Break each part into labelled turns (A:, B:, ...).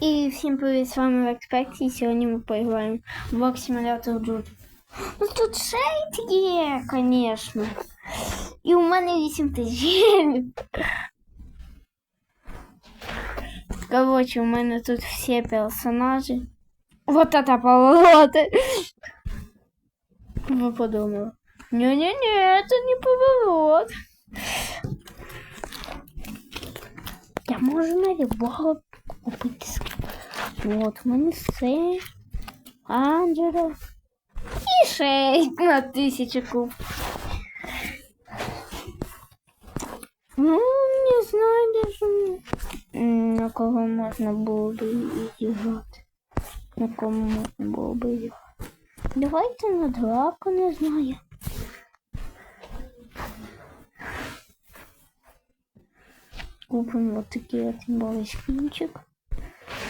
A: І всім привіт, з вами Векспекті. Сьогодні ми поіграємо в Walk Simulator Джуд. Ну тут шейт є, звісно. І у мене 8 тисяч. гривень. Короче, у мене тут всі персонажі. Вот это повороты. Ви подумали. Не-не-не, это не поворот. Я можу на любого купити. От, в мене все. Анджело. І шейк на тисячу куб. Ну, не знаю даже, на кого можна було би зіграти. На кому можна було би зіграти. Давайте на драку, не знаю. Купимо вот такий от малий скінчик.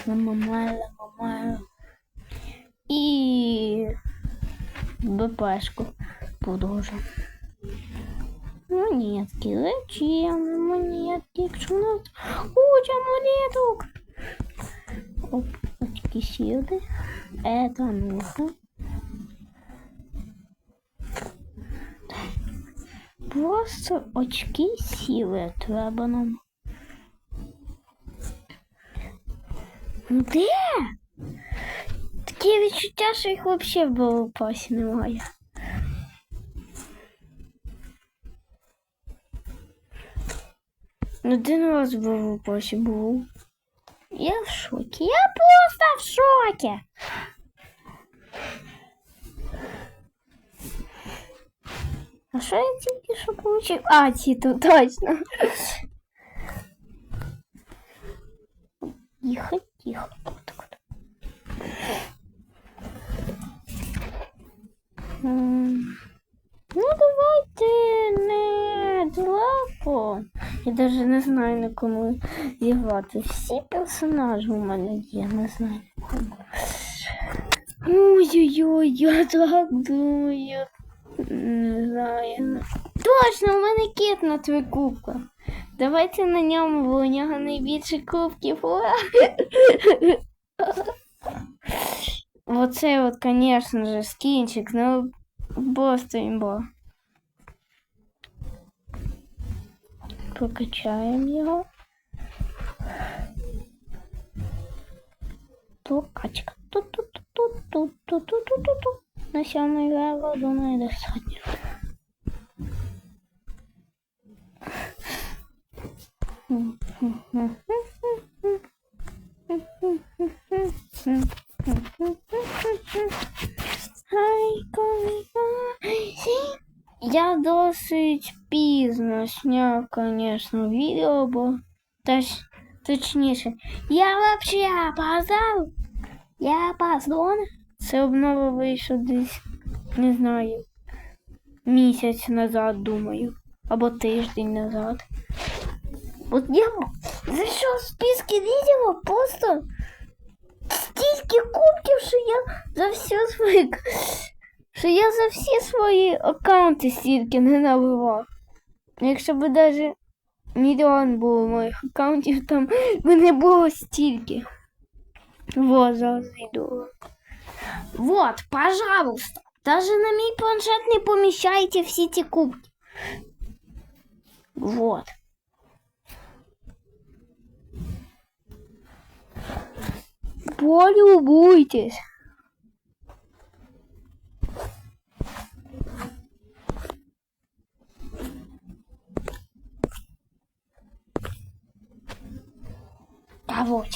A: Ламамай, ламамай. І БПшку продовжимо. Монетки, зачем монетки? Якщо у нас куча монеток. Оп, очки силы. Это нужно. Просто очки сили треба нам. Де? Таке відчуття, що їх взагалі в балопасі немає. Один раз в балопасі був. Я в шокі. Я просто в шокі. А що я тільки що получив? А, ці тут точно. Тихо, тихо. Вот, вот. Ну, давайте не драку. Я даже не знаю на кому зіграти. Всі персонажі у мене є, не знаю на кому. Ой-ой-ой, я так думаю. Не знаю. Точно, у мене кіт на три кубка. Давайте на ньому, бо у нього найбільше кубків. Ура! Оце от, конечно же, скінчик, ну просто імба. Прокачаємо його. Прокачка. Ту-ту-ту-ту-ту-ту-ту-ту. На сьомий левел, думаю, достатньо. Я досить пізно сняв, конечно, відео, бо точ, точніше, я вообще опоздав. Я опоздав. Це обнова вийшов десь, не знаю, місяць назад, думаю, або тиждень назад. От я зайшов в списки відео просто стільки кубків, що я за всю свою що я за всі свої аккаунти стільки не набивав. Якщо б навіть мільйон було моїх аккаунтів, там би не було стільки. Вот, зараз відео. Вот, пожалуйста. Даже на мій планшет не поміщайте всі ці кубки. Вот. Полюбуйтесь. А вот.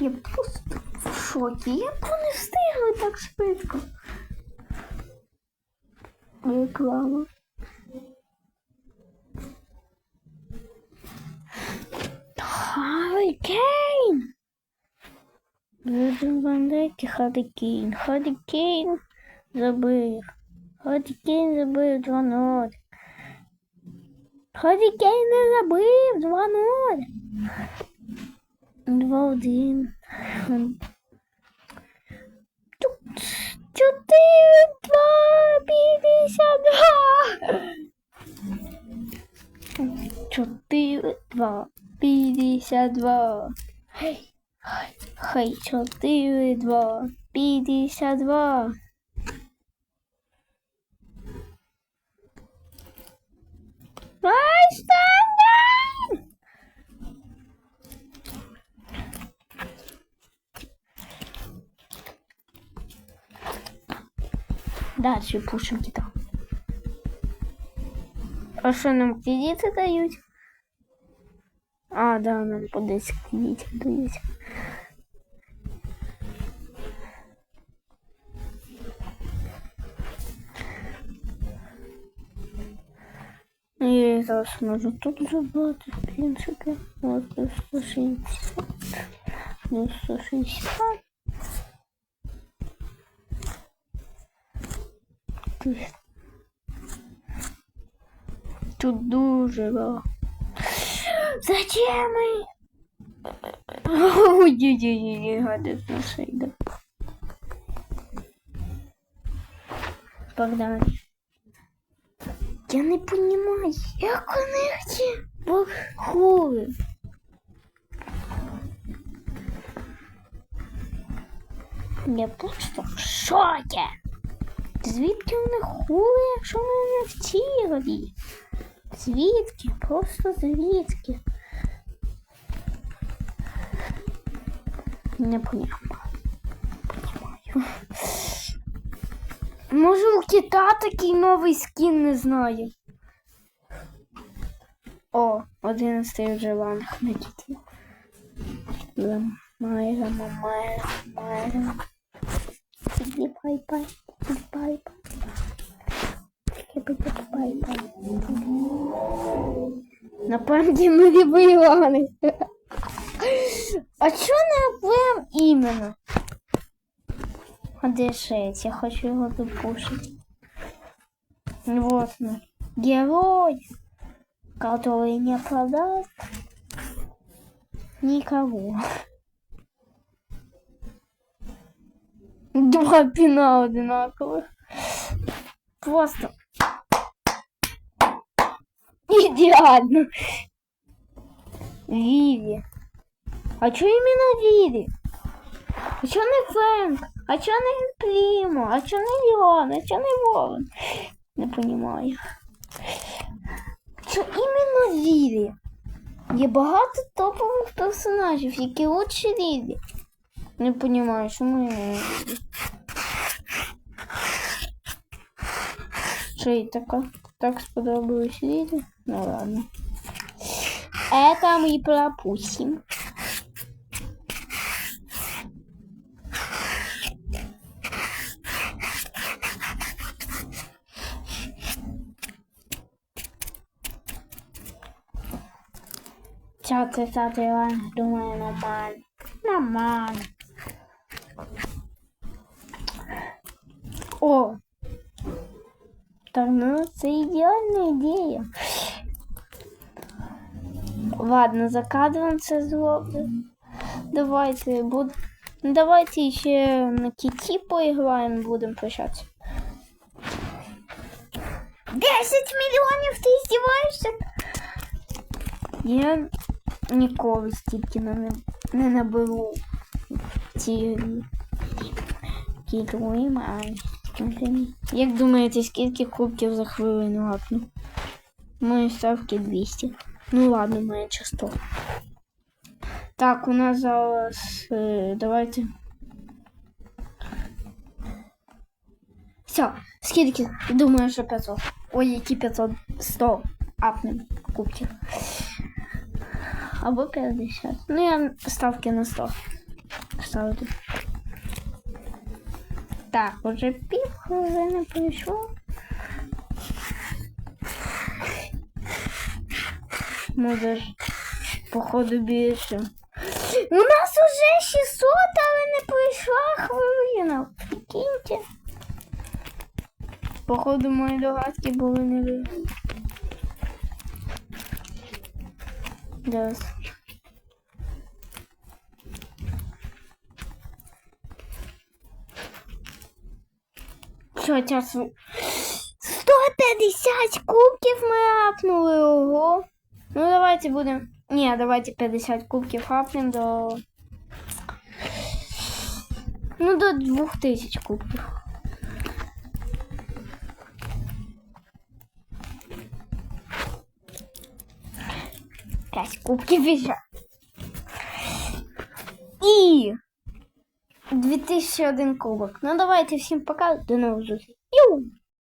A: Я просто в шокі. Як вони встигли так швидко? Реклама. Харі Кейн! Virgin Бандеки, Харі Кейн. Харі Кейн забив. Харі Кейн забив 2-0. Харі Кейн не забив 2-0. 2-1. Тут чотири 52. 4, 2, 52. Хей, хей, 4, 2, 52. Дальше пушим кита. А що нам кредити дають? А, да, нам по 10 кредитів дають. І зараз можу тут забрати, в принципі. Ось до 160. До 160. Тут, дуже багато. Зачем мы? Ой-ой-ой, гадость наша йде. Богдан. Я не понимаю, як вони ці хули. Я просто в шокі. Звідки вони хули, якщо ми не в тігрі? Звідки? Просто звідки? Не понимаю. Понимаю. Може у кита такий новий скін не знаю. О, одинадцятий вже ланг на кіті. Майра, майра, майра. Пай-пай, іди пай-пай. Напевно, ми любили. А чого не прям іменно? А де шесть? Я хочу його допушити. Вот он. Герой, который не продаст никого. Два пина одинаковых. Просто Идеально. Виви. А чё именно Виви? А чё не Фрэнк? А чё не Примо? А чё не Леон? А чё не Ворон? Не понимаю. Чё іменно Віві? Є багато топових персонажів, які лучше Віві. Не понимаю, чому іменно Віві. Що їй така? Так сподобалось Віві? Ну ладно. Это мы пропустим. Чат, чат, Иван, думаю, нормально. Нормально. О! Так, ну, это идеальная идея. Ладно, за кадром це зроблю. Давайте буд... Давайте ще на кіті поіграємо, будемо прощатися. 10 мільйонів ти здіваєшся? Я ніколи стільки не, не наберу в цій грі. Кікуємо, а Як думаєте, скільки кубків за хвилину гапну? Мої ставки 200. Ну ладно, менше 100. Так, у нас зараз. Е, давайте. Все, скільки? Думаю, що 500. Ой, які 500? 100 апнем кубків. Або 50. Ну, я ставки на 100. Ставити. Так, уже пів хвилини пройшло. Може, походу більше. У нас уже 600, але не пройшла хвилина. Прикиньте. Походу, мої догадки були не вірні. Що, час... 150 кубків ми апнули, ого. Ну, давайте будемо. Ні, давайте 50 кубків хапнемо до. Ну, до 2000 кубків. 5 кубків і ще. І 2001 кубок. Ну давайте всім пока. До нових зустрічей.